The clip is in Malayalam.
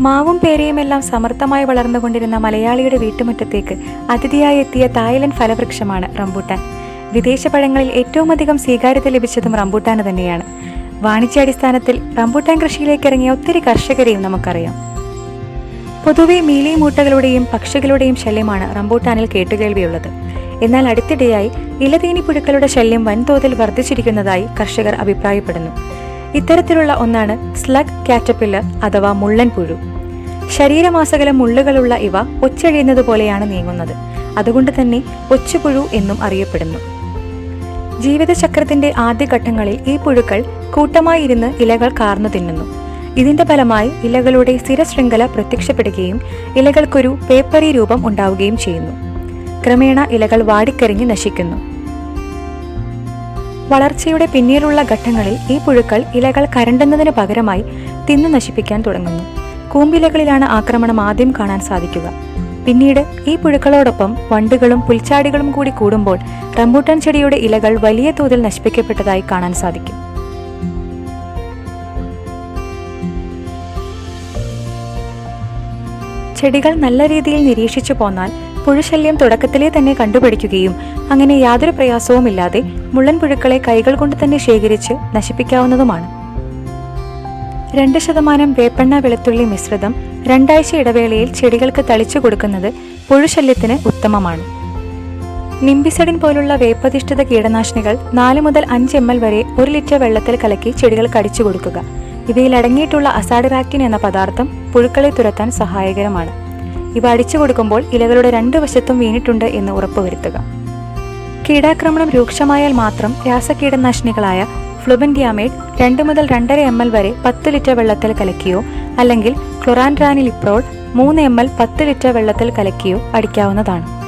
മാവും പേരയുമെല്ലാം സമർത്ഥമായി വളർന്നുകൊണ്ടിരുന്ന മലയാളിയുടെ വീട്ടുമുറ്റത്തേക്ക് അതിഥിയായി എത്തിയ തായ്ലൻഡ് ഫലവൃക്ഷമാണ് റംബൂട്ടാൻ. വിദേശ പഴങ്ങളിൽ ഏറ്റവും അധികം സ്വീകാര്യത ലഭിച്ചതും റംബൂട്ടാന് തന്നെയാണ്. വാണിജ്യാടിസ്ഥാനത്തിൽ റംബൂട്ടാൻ കൃഷിയിലേക്ക് ഇറങ്ങിയ ഒത്തിരി കർഷകരെയും നമുക്കറിയാം. പൊതുവെ മീലി മൂട്ടകളുടെയും പക്ഷികളുടെയും ശല്യമാണ് റംബൂട്ടാനിൽ കേട്ടുകേൾവിയുള്ളത്. എന്നാൽ അടുത്തിടെയായി ഇലതീനി പുഴുക്കളുടെ ശല്യം വൻതോതിൽ വർദ്ധിച്ചിരിക്കുന്നതായി കർഷകർ അഭിപ്രായപ്പെടുന്നു. ഇത്തരത്തിലുള്ള ഒന്നാണ് സ്ലഗ് കാറ്റപ്പില്ലർ അഥവാ മുള്ളൻ പുഴു. ശരീരമാസകലം മുള്ളുകളുള്ള ഇവ ഒച്ചഴിയുന്നത് പോലെയാണ് നീങ്ങുന്നത്. അതുകൊണ്ട് തന്നെ ഒച്ചുപുഴു എന്നും അറിയപ്പെടുന്നു. ജീവിതചക്രത്തിന്റെ ആദ്യഘട്ടങ്ങളിൽ ഈ പുഴുക്കൾ കൂട്ടമായി ഇരുന്ന് ഇലകൾ കാർന്നു തിന്നുന്നു. ഇതിന്റെ ഫലമായി ഇലകളുടെ സ്ഥിരശൃംഖല പ്രത്യക്ഷപ്പെടുകയും ഇലകൾക്കൊരു പേപ്പറി രൂപം ഉണ്ടാവുകയും ചെയ്യുന്നു. ക്രമേണ ഇലകൾ വാടിക്കരിഞ്ഞ് നശിക്കുന്നു. വളർച്ചയുടെ പിന്നീടുള്ള ഘട്ടങ്ങളിൽ ഈ പുഴുക്കൾ ഇലകൾ കരണ്ടുന്നതിന് പകരമായി തിന്നു നശിപ്പിക്കാൻ തുടങ്ങുന്നു. കൂമ്പിലകളിലാണ് ആക്രമണം ആദ്യം കാണാൻ സാധിക്കുക. പിന്നീട് ഈ പുഴുക്കളോടൊപ്പം വണ്ടുകളും പുൽച്ചാടികളും കൂടി കൂടുമ്പോൾ റംബൂട്ടാൻ ചെടിയുടെ ഇലകൾ വലിയ തോതിൽ നശിപ്പിക്കപ്പെട്ടതായി കാണാൻ സാധിക്കും. ചെടികൾ നല്ല രീതിയിൽ നിരീക്ഷിച്ചു പോന്നാൽ പുഴുശല്യം തുടക്കത്തിലേ തന്നെ കണ്ടുപിടിക്കുകയും അങ്ങനെ യാതൊരു പ്രയാസവുമില്ലാതെ മുള്ളൻ പുഴുക്കളെ കൈകൾ കൊണ്ട് തന്നെ ശേഖരിച്ച് നശിപ്പിക്കാവുന്നതുമാണ്. രണ്ട് ശതമാനം വേപ്പെണ്ണ വെളുത്തുള്ളി മിശ്രിതം രണ്ടാഴ്ച ഇടവേളയിൽ ചെടികൾക്ക് തളിച്ചു കൊടുക്കുന്നത് പുഴുശല്യത്തിന് ഉത്തമമാണ്. നിംബിസഡിൻ പോലുള്ള വേപ്പധിഷ്ഠിത കീടനാശിനികൾ നാല് മുതൽ അഞ്ച് എം എൽ വരെ ഒരു ലിറ്റർ വെള്ളത്തിൽ കലക്കി ചെടികൾക്ക് അടിച്ചു കൊടുക്കുക. ഇവയിൽ അടങ്ങിയിട്ടുള്ള അസാഡിറാക്റ്റിൻ എന്ന പദാർത്ഥം പുഴുക്കളെ തുരത്താൻ സഹായകരമാണ്. ഇവ അടിച്ചു കൊടുക്കുമ്പോൾ ഇലകളുടെ രണ്ട് വശത്തും വീണിട്ടുണ്ട് എന്ന് ഉറപ്പുവരുത്തുക. കീടാക്രമണം രൂക്ഷമായാൽ മാത്രം രാസകീടനാശിനികളായ ഫ്ലുബൻഡിയാമേഡ് രണ്ട് മുതൽ രണ്ടര എം എൽ വരെ പത്ത് ലിറ്റർ വെള്ളത്തിൽ കലക്കിയോ അല്ലെങ്കിൽ ക്ലൊറാൻഡ്രാനിലിപ്രോൾ മൂന്ന് എം എൽ പത്ത് ലിറ്റർ വെള്ളത്തിൽ കലക്കിയോ അടിക്കാവുന്നതാണ്.